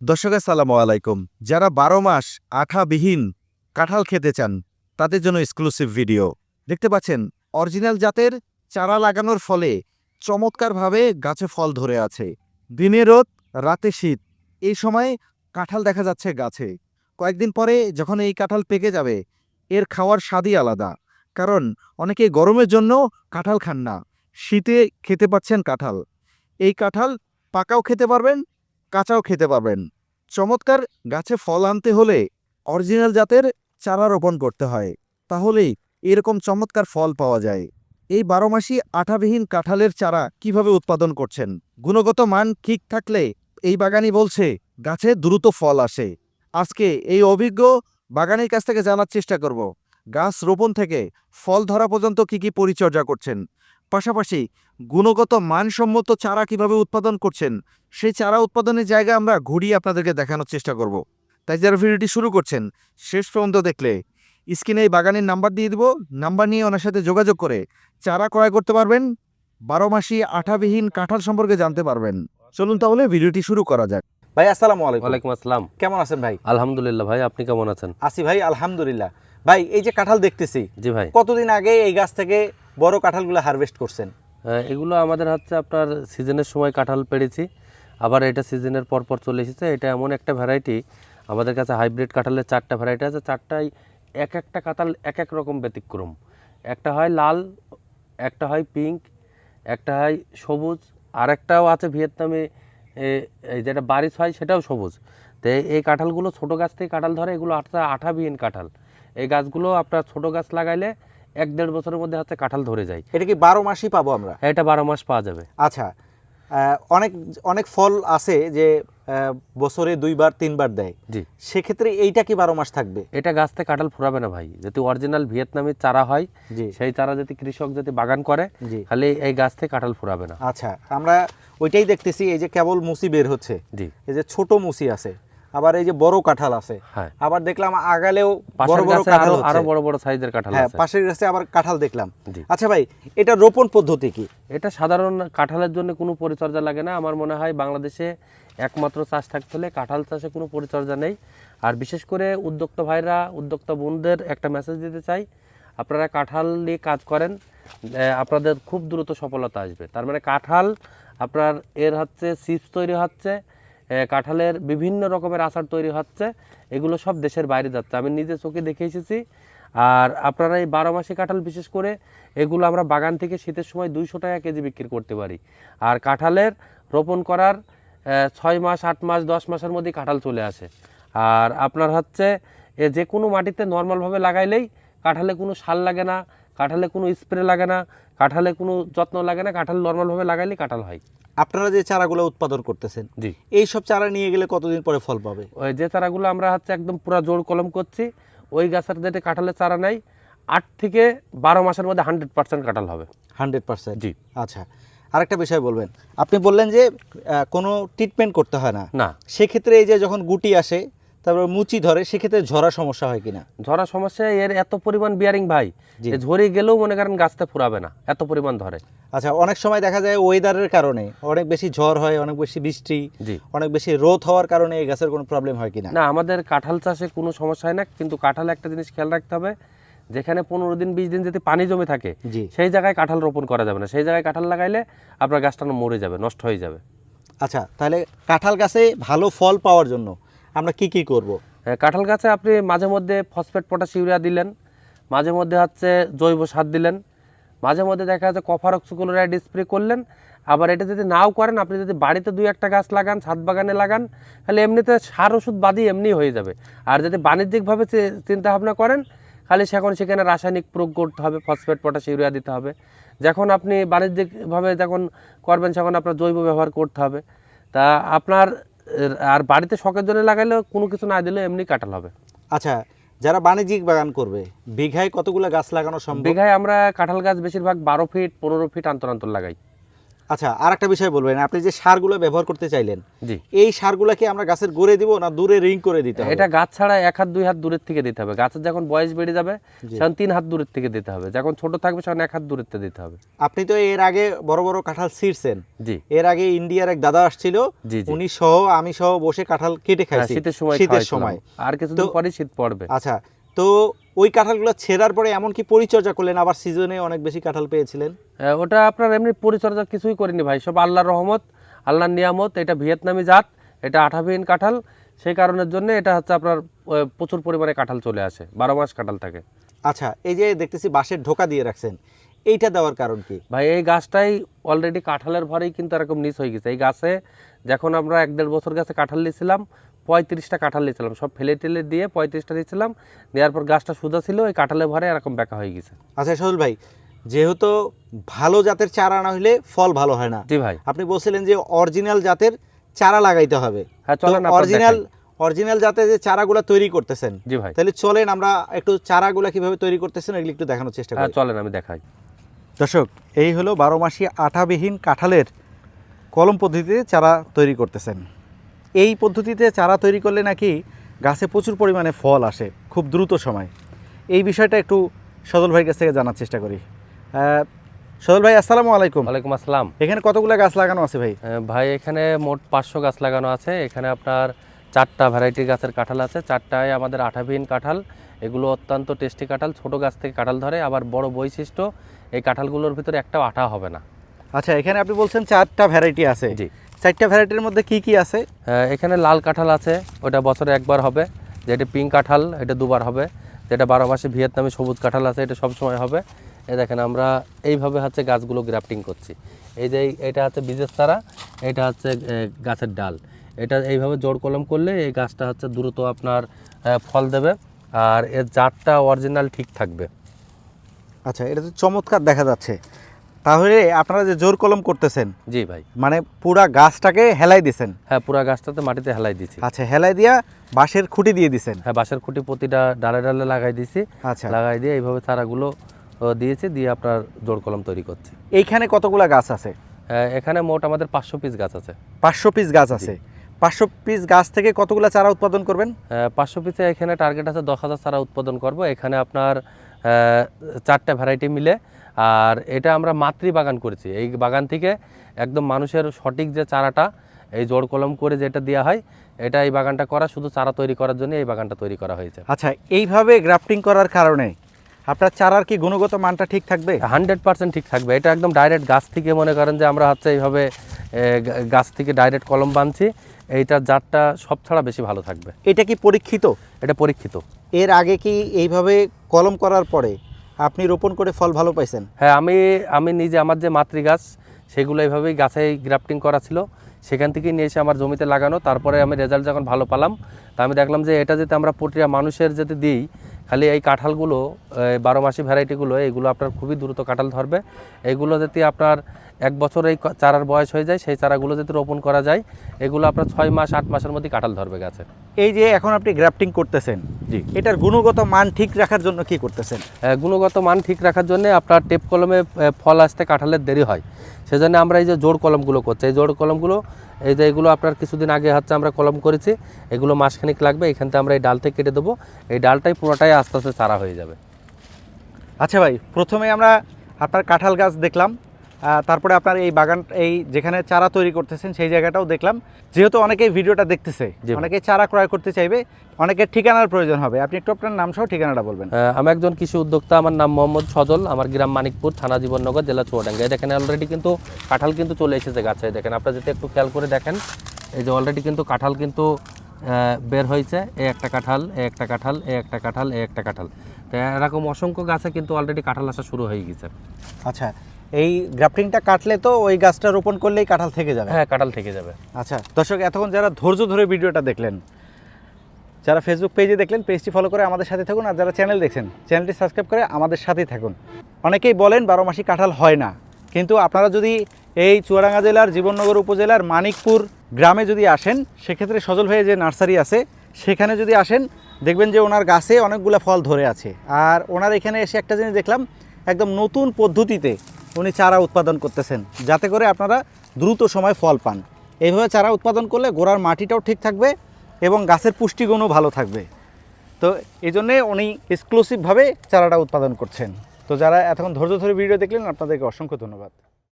দর্শক আসসালামু আলাইকুম। যারা বারো মাস আঠাবিহীন কাঁঠাল খেতে চান, তাদের জন্য এক্সক্লুসিভ ভিডিও দেখতে পাচ্ছেন অরিজিনাল জাতের চারা লাগানোর ফলে চমৎকারভাবে গাছে ফল ধরে আছে। দিনে রোদ, রাতে শীত, এই সময় কাঁঠাল দেখা যাচ্ছে গাছে। কয়েকদিন পরে যখন এই কাঁঠাল পেকে যাবে, এর খাওয়ার স্বাদই আলাদা। কারণ অনেকে গরমের জন্য কাঁঠাল খান না। শীতে খেতে পাচ্ছেন কাঁঠাল। এই কাঁঠাল পাকাও খেতে পারবেন কাঁচাও খেতে পারবেন। চমৎকার গাছে ফল আনতে হলে অরিজিনাল জাতের চারা রোপণ করতে হয়, তাহলেই এরকম চমৎকার ফল পাওয়া যায়। এই বারো মাসি আঠাবিহীন কাঁঠালের চারা কীভাবে উৎপাদন করছেন? গুণগত মান ঠিক থাকলে এই বাগানই বলছে, গাছে দ্রুত ফল আসে। আজকে এই অভিজ্ঞ বাগানের কাছ থেকে জানার চেষ্টা করব, গাছ রোপণ থেকে ফল ধরা পর্যন্ত কি কি পরিচর্যা করছেন? পাশাপাশি গুণগত মানসম্মত চারা কীভাবে উৎপাদন করছেন সেই চারা উৎপাদনের জায়গা আমরা ঘুরিয়ে আপনাদেরকে দেখানোর চেষ্টা করব। তাই যারা ভিডিওটি শুরু করছেন শেষ পর্যন্ত দেখলে স্ক্রিনে এই বাগানের নাম্বার দিয়ে দিব। নাম্বার নিয়ে ওনার সাথে যোগাযোগ করে চারা ক্রয় করতে পারবেন। বারো মাসি আঠাবিহীন কাঁঠাল সম্পর্কে জানতে পারবেন। চলুন তাহলে ভিডিওটি শুরু করা যাক। ভাই আসসালামু আলাইকুম। ওয়ালাইকুম আসসালাম। কেমন আছেন ভাই? আলহামদুলিল্লাহ ভাই আপনি কেমন আছেন? আসি ভাই আলহামদুলিল্লাহ। ভাই এই যে কাঁঠাল দেখতেছি জি ভাই। কতদিন আগে এই গাছ থেকে বড় কাঁঠালগুলো হারভেস্ট করছেন? এগুলো আমাদের হচ্ছে আপনার সিজনের সময় কাঁঠাল পেরেছি আবার এটা সিজনের পর পর চলে এসেছে। এটা এমন একটা ভ্যারাইটি আমাদের কাছে হাইব্রিড কাঁঠালের চারটা ভ্যারাইটি আছে। চারটাই এক একটা কাঁঠাল এক এক রকম ব্যতিক্রম। একটা হয় লাল, একটা হয় পিঙ্ক একটা হয় সবুজ আর একটাও আছে ভিয়েতনামে যেটা বারিশ হয় সেটাও সবুজ। তো এই কাঁঠালগুলো ছোটো গাছ থেকে কাঁঠাল ধরে, এগুলো আঠা আঠাবিহীন কাঁঠাল। এই গাছগুলো আপনার ছোটো গাছ লাগাইলে এক দেড় বছরের মধ্যে হচ্ছে কাঁঠাল ধরে যায়। এটা কি বারো মাসই পাবো আমরা? এটা বারো মাস পাওয়া যাবে। আচ্ছা অনেক অনেক ফল আছে যে বছরে দুইবার তিনবার দেয়। জি। সেক্ষেত্রে এইটা কি বারো মাস থাকবে? এটা গাছ থেকে কাঁঠাল ফোরাবে না ভাই। যদি অরিজিনাল ভিয়েতনামের চারা হয় জি। সেই চারা যদি কৃষক যদি বাগান করে জি। তাহলে এই গাছ থেকে কাঁঠাল ফোরাবে না। আচ্ছা আমরা ওইটাই দেখতেছি এই যে কেবল মুসি বের হচ্ছে। জি। এই যে ছোট মুসি আছে। আবার এই যে বড় কাঁঠাল আছে। হ্যাঁ। আবার দেখলাম আগালেও বড় বড় কাঁঠাল আরও বড় বড় সাইজের কাঁঠাল হ্যাঁ আছে। পাশের গাছে আবার কাঁঠাল দেখলাম। আচ্ছা ভাই এটা রোপণ পদ্ধতি কি? এটা সাধারণ কাঁঠালের জন্য কোনো পরিচর্যা লাগে না। আমার মনে হয় বাংলাদেশে একমাত্র চাষ থাকতে হলে কাঁঠাল চাষে কোনো পরিচর্যা নেই। আর বিশেষ করে উদ্যোক্তা ভাইরা উদ্যোক্তা বোনদের একটা মেসেজ দিতে চাই। আপনারা কাঁঠাল নিয়ে কাজ করেন আপনাদের খুব দ্রুত সফলতা আসবে। তার মানে কাঁঠাল আপনার এর হচ্ছে চিপস তৈরি হচ্ছে। কাঁঠালের বিভিন্ন রকমের আচার তৈরি হচ্ছে। এগুলো সব দেশের বাইরে যাচ্ছে। আমি নিজে চোখে দেখে এসেছি। আর আপনারা এই বারো মাসে কাঁঠাল বিশেষ করে এগুলো আমরা বাগান থেকে শীতের সময় দুইশো টাকা কেজি বিক্রি করতে পারি। আর কাঁঠালের রোপণ করার ছয় মাস, আট মাস, দশ মাসের মধ্যেই কাঁঠাল চলে আসে। আর আপনার হচ্ছে এ, যে কোনো মাটিতে নর্মালভাবে লাগাইলেই কাঁঠালে কোনো সার লাগে না, কাঁঠালে কোনো স্প্রে লাগে না, কাঁঠালে কোনো যত্ন লাগে না, কাঁঠাল নর্মালভাবে লাগাইলেই কাঁঠাল হয়। আপনারা যে চারাগুলো উৎপাদন করতেছেন জি। এই সব চারা নিয়ে গেলে কতদিন পরে ফল পাবে? ওই যে চারাগুলো আমরা হচ্ছে একদম পুরো জোর কলম করছি ওই গাছের যেটা কাঁঠালের চারা নাই আট থেকে বারো মাসের মধ্যে হান্ড্রেড পার্সেন্ট কাঁঠাল হবে। হান্ড্রেড পার্সেন্ট জি। আচ্ছা আরেকটা বিষয় বলবেন। আপনি বললেন যে কোনো ট্রিটমেন্ট করতে হয় না। না। সেক্ষেত্রে এই যে যখন গুটি আসে তারপর মুচি ধরে সেক্ষেত্রে ঝরা সমস্যা হয় কিনা? ঝরা সমস্যা এর এত পরিমাণ বিয়ারিং ভাই। ঝরে গেলেও মনে করেন গাছটা ফুরাবে না এত পরিমাণ ধরে। আচ্ছা অনেক সময় দেখা যায় ওয়েদারের কারণে অনেক বেশি ঝড় হয় অনেক বেশি বৃষ্টি অনেক বেশি রোদ হওয়ার কারণে এই গাছের কোনো প্রবলেম হয় কিনা? না আমাদের কাঁঠাল চাষে কোনো সমস্যা হয় না কিন্তু কাঁঠাল একটা জিনিস খেয়াল রাখতে হবে যেখানে পনেরো দিন বিশ দিন যদি পানি জমে থাকে সেই জায়গায় কাঁঠাল রোপণ করা যাবে না। সেই জায়গায় কাঁঠাল লাগাইলে আপনার গাছটা মরে যাবে নষ্ট হয়ে যাবে। আচ্ছা তাহলে কাঁঠাল গাছে ভালো ফল পাওয়ার জন্য আমরা কি কি করব? কাঁঠাল গাছে আপনি মাঝে মধ্যে ফসফেট, পটাশ ইউরিয়া দিলেন, মাঝে মধ্যে হচ্ছে জৈব সার দিলেন, মাঝে মধ্যে দেখা যাচ্ছে কফার অক্সিক্লোরাইড স্প্রে করলেন, আবার এটা যদি নাও করেন, আপনি যদি বাড়িতে দুই একটা গাছ লাগান, ছাদ বাগানে লাগান, তাহলে এমনিতে সার ওষুধ বাদই এমনি হয়ে যাবে। আর যদি বাণিজ্যিকভাবে চিন্তা ভাবনা করেন, খালি সেখন সেখানে রাসায়নিক প্রয়োগ করতে হবে, ফসফেট, পটাশ ইউরিয়া দিতে হবে। যখন আপনি বাণিজ্যিকভাবে যখন করবেন তখন আপনার জৈব ব্যবহার করতে হবে। তা আপনার আর বাড়িতে শখের জন্য লাগাইলে কোনো কিছু না দিলে এমনি কাটাল হবে। আচ্ছা যারা বাণিজ্যিক বাগান করবে বিঘায় কতগুলো গাছ লাগানো সম্ভব? বিঘায় আমরা কাঁঠাল গাছ বেশিরভাগ বারো ফিট পনেরো ফিট আন্তর আন্তর লাগাই। আচ্ছা আর একটা বিষয় বলবেন আপনি যে সারগুলো ব্যবহার করতে চাইলেন এই সারগুলো কি আমরা গাছের গোড়ে দিব না দূরে রিং করে দিতে হবে? এটা গাছ ছাড়া এক হাত দুই হাত দূরের থেকে দিতে হবে। গাছের যখন বয়স বেড়ে যাবে তখন তিন হাত দূরের থেকে দিতে হবে। যখন ছোট থাকবে তখন এক হাত দূরের থেকে দিতে হবে। আপনি তো এর আগে বড় বড় কাঁঠাল ছিঁড়ছেন। জি। এর আগে ইন্ডিয়ার এক দাদা আসছিল উনি সহ আমি সহ বসে কাঁঠাল কেটে হ্যাঁ, খাইছি শীতের সময় শীতের সময়। আর কিছুদিন তো- পরে শীত পড়বে। আচ্ছা তো ওই কাঁঠালগুলো ছেঁড়ার পরে এমন কি পরিচর্যা করলেন আবার সিজনে অনেক বেশি কাঁঠাল পেয়েছিলেন। হ্যাঁ, ওটা আপনার এমনি পরিচর্যা কিছুই করিনি ভাই সব আল্লাহর রহমত আল্লাহর নিয়ামত এটা ভিয়েতনামি জাত এটা আঠাবিহীন কাঁঠাল সেই কারণের জন্য এটা হচ্ছে আপনার প্রচুর পরিমাণে কাঁঠাল চলে আসে বারো মাস কাঁঠাল থাকে। আচ্ছা এই যে দেখতেছি বাঁশের ঢোকা দিয়ে রাখছেন এইটা দেওয়ার কারণ কি? ভাই এই গাছটাই অলরেডি কাঁঠালের ভরেই কিন্তু এরকম নিচ হয়ে গেছে। এই গাছে যখন আমরা এক দেড় বছর গাছে কাঁঠাল নিয়েছিলাম পঁয়ত্রিশটা কাঁঠাল নিয়েছিলাম সব ফেলে টেলে দিয়ে পঁয়ত্রিশটা দিয়েছিলাম। দেওয়ার পর গাছটা সুদা ছিল এই কাঁঠালের ভরে এরকম বেঁকা হয়ে গেছে। আচ্ছা সজল ভাই যেহেতু ভালো জাতের চারা না হলে ফল ভালো হয় না। জি ভাই। আপনি বলছিলেন যে অরিজিনাল জাতের চারা লাগাইতে হবে। হ্যাঁ চলেন অরিজিনাল অরিজিনাল জাতের যে চারাগুলো তৈরি করতেছেন জি ভাই। তাহলে চলেন আমরা একটু চারাগুলো কীভাবে তৈরি করতেছেন এগুলো একটু দেখানোর চেষ্টা হ্যাঁ করি চলেন আমি দেখাই। দর্শক এই হলো বারো মাসি আঠাবিহীন কাঁঠালের কলম পদ্ধতিতে চারা তৈরি করতেছেন। এই পদ্ধতিতে চারা তৈরি করলে নাকি গাছে প্রচুর পরিমাণে ফল আসে খুব দ্রুত সময়। এই বিষয়টা একটু সদল ভাইয়ের কাছ থেকে জানার চেষ্টা করি। সদল ভাই আসসালামু আলাইকুম। ওয়ালাইকুম আসসালাম। এখানে কতগুলো গাছ লাগানো আছে ভাই? ভাই এখানে মোট পাঁচশো গাছ লাগানো আছে। এখানে আপনার চারটা ভ্যারাইটি গাছের কাঁঠাল আছে। চারটায় আমাদের আঠাবিহীন কাঁঠাল। এগুলো অত্যন্ত টেস্টি কাঁঠাল। ছোট গাছ থেকে কাঁঠাল ধরে। আবার বড় বৈশিষ্ট্য এই কাঁঠালগুলোর ভিতরে একটাও আঠা হবে না। আচ্ছা এখানে আপনি বলছেন চারটা ভ্যারাইটি আছে। জি। চারটা ভ্যারাইটির মধ্যে কি কি আছে? এখানে লাল কাঁঠাল আছে ওটা বছরে একবার হবে। যেটা পিঙ্ক কাঁঠাল এটা দুবার হবে। যেটা বারো মাসে ভিয়েতনামি সবুজ কাঁঠাল আছে এটা সব সময় হবে। এ দেখেন আমরা এইভাবে হচ্ছে গাছগুলো গ্রাফটিং করছি। এই যে এটা হচ্ছে বীজের চারা এটা হচ্ছে গাছের ডাল। এটা এইভাবে জোর কলম করলে এই গাছটা হচ্ছে দ্রুত আপনার ফল দেবে আর এর জাতটা অরিজিনাল ঠিক থাকবে। আচ্ছা এটা তো চমৎকার দেখা যাচ্ছে। তাহলে আপনারা যে জোর কলম করতেছেন জি ভাই। মানে পুরা গাছটাকে হেলাই দিছেন। হ্যাঁ পুরা গাছটাতে মাটিতে হেলাই দিছি। আচ্ছা হেলাই দিয়া বাঁশের খুঁটি দিয়ে দিছেন। হ্যাঁ বাঁশের খুঁটি প্রতিটা ডালে ডালে লাগাই দিছি। আচ্ছা। লাগাই দিয়ে এইভাবে চারাগুলো দিয়েছি দিয়ে আপনার জোর কলম তৈরি করছি। এইখানে কতগুলা গাছ আছে? আহ, এখানে মোট আমাদের পাঁচশো পিস গাছ আছে। পাঁচশো পিস গাছ আছে। পাঁচশো পিস গাছ থেকে কতগুলা চারা উৎপাদন করবেন? পাঁচশো পিসে এখানে টার্গেট আছে দশ হাজার চারা উৎপাদন করব। এখানে আপনার আহ, চারটে ভ্যারাইটি মিলে আর এটা আমরা মাতৃ বাগান করেছি। এই বাগান থেকে একদম মানুষের সঠিক যে চারাটা এই জোড় কলম করে যেটা দেওয়া হয় এটা এই বাগানটা করা শুধু চারা তৈরি করার জন্য এই বাগানটা তৈরি করা হয়েছে। আচ্ছা এইভাবে গ্রাফটিং করার কারণে আপনার চারার কি গুণগত মানটা ঠিক থাকবে? হান্ড্রেড পার্সেন্ট ঠিক থাকবে। এটা একদম ডাইরেক্ট গাছ থেকে মনে করেন যে আমরা হচ্ছে এইভাবে গাছ থেকে ডাইরেক্ট কলম বানছি এইটার জাতটা সব ছাড়া বেশি ভালো থাকবে। এটা কি পরীক্ষিত? এটা পরীক্ষিত। এর আগে কি এইভাবে কলম করার পরে আপনি রোপণ করে ফল ভালো পাইছেন? হ্যাঁ আমি আমি নিজে আমার যে মাতৃ গাছ সেগুলো এইভাবেই গাছে গ্রাফটিং করা ছিল। সেখান থেকেই নিয়ে এসে আমার জমিতে লাগানো। তারপরে আমি রেজাল্ট যখন ভালো পেলাম, তা আমি দেখলাম যে এটা যদি আমরা প্রক্রিয়া মানুষের যদি দিই, খালি এই কাঁঠালগুলো বারো মাসি ভ্যারাইটিগুলো এগুলো আপনার খুবই দ্রুত কাঁঠাল ধরবে। এইগুলো যদি আপনার এক বছর এই চারার বয়স হয়ে যায়, সেই চারাগুলো যদি রোপণ করা যায়, এগুলো আপনার ছয় মাস, আট মাসের মধ্যে কাঁঠাল ধরবে গাছে। এই যে এখন আপনি গ্রাফটিং করতেছেন জি। এটার গুণগত মান ঠিক রাখার জন্য কি করতেছেন? গুণগত মান ঠিক রাখার জন্য আপনার টেপ কলমে ফল আসতে কাঁঠালের দেরি হয়। সেজন্য আমরা এই যে জোর কলমগুলো করছি এই জোর কলমগুলো এই যে এগুলো আপনার কিছুদিন আগে হচ্ছে আমরা কলম করেছি এগুলো মাসখানিক লাগবে এখান থেকে আমরা এই ডাল থেকে কেটে দেবো। এই ডালটাই পুরোটাই আস্তে আস্তে চারা হয়ে যাবে। আচ্ছা ভাই প্রথমে আমরা আপনার কাঁঠাল গাছ দেখলাম তারপরে আপনার এই বাগান এই যেখানে চারা তৈরি করতেছেন সেই জায়গাটাও দেখলাম। যেহেতু অনেকেই ভিডিওটা দেখতেছে। অনেকেই চারা ক্রয় করতে চাইবে অনেকের ঠিকানার প্রয়োজন হবে। আপনি একটু আপনার নাম সহ ঠিকানাটা বলবেন। আমি একজন কৃষি উদ্যোক্তা আমার নাম মোহাম্মদ সজল আমার গ্রাম মানিকপুর থানা জীবননগর জেলা চুয়াডাঙ্গা। দেখেন অলরেডি কিন্তু কাঁঠাল কিন্তু চলে এসেছে গাছে। দেখেন আপনারা যদি একটু খেয়াল করে দেখেন এই যে অলরেডি কিন্তু কাঁঠাল কিন্তু বের হয়েছে। এই একটা কাঁঠাল এ একটা কাঁঠাল এই একটা কাঁঠাল এই একটা কাঁঠাল। তো এরকম অসংখ্য গাছে কিন্তু অলরেডি কাঁঠাল আসা শুরু হয়ে গেছে। আচ্ছা এই গ্রাফটিংটা কাটলে তো ওই গাছটা রোপণ করলেই কাঁঠাল থেকে যাবে। হ্যাঁ কাঁঠাল থেকে যাবে। আচ্ছা দর্শক এতক্ষণ যারা ধৈর্য ধরে ভিডিওটা দেখলেন যারা ফেসবুক পেজে দেখলেন পেজটি ফলো করে আমাদের সাথে থাকুন আর যারা চ্যানেল দেখছেন চ্যানেলটি সাবস্ক্রাইব করে আমাদের সাথেই থাকুন। অনেকেই বলেন বারো মাসি কাঁঠাল হয় না কিন্তু আপনারা যদি এই চুয়াডাঙ্গা জেলার জীবননগর উপজেলার মানিকপুর গ্রামে যদি আসেন সেক্ষেত্রে সজল ভাইয়ের যে নার্সারি আছে সেখানে যদি আসেন দেখবেন যে ওনার গাছে অনেকগুলো ফল ধরে আছে। আর ওনার এখানে এসে একটা জিনিস দেখলাম একদম নতুন পদ্ধতিতে উনি চারা উৎপাদন করতেছেন, যাতে করে আপনারা দ্রুত সময় ফল পান। এইভাবে চারা উৎপাদন করলে গোড়ার মাটিটাও ঠিক থাকবে এবং গাছের পুষ্টিগুণও ভালো থাকবে। তো এই জন্যে উনি এক্সক্লুসিভভাবে চারাটা উৎপাদন করছেন। তো যারা এতক্ষণ ধৈর্য ধরে ভিডিও দেখলেন, আপনাদেরকে অসংখ্য ধন্যবাদ।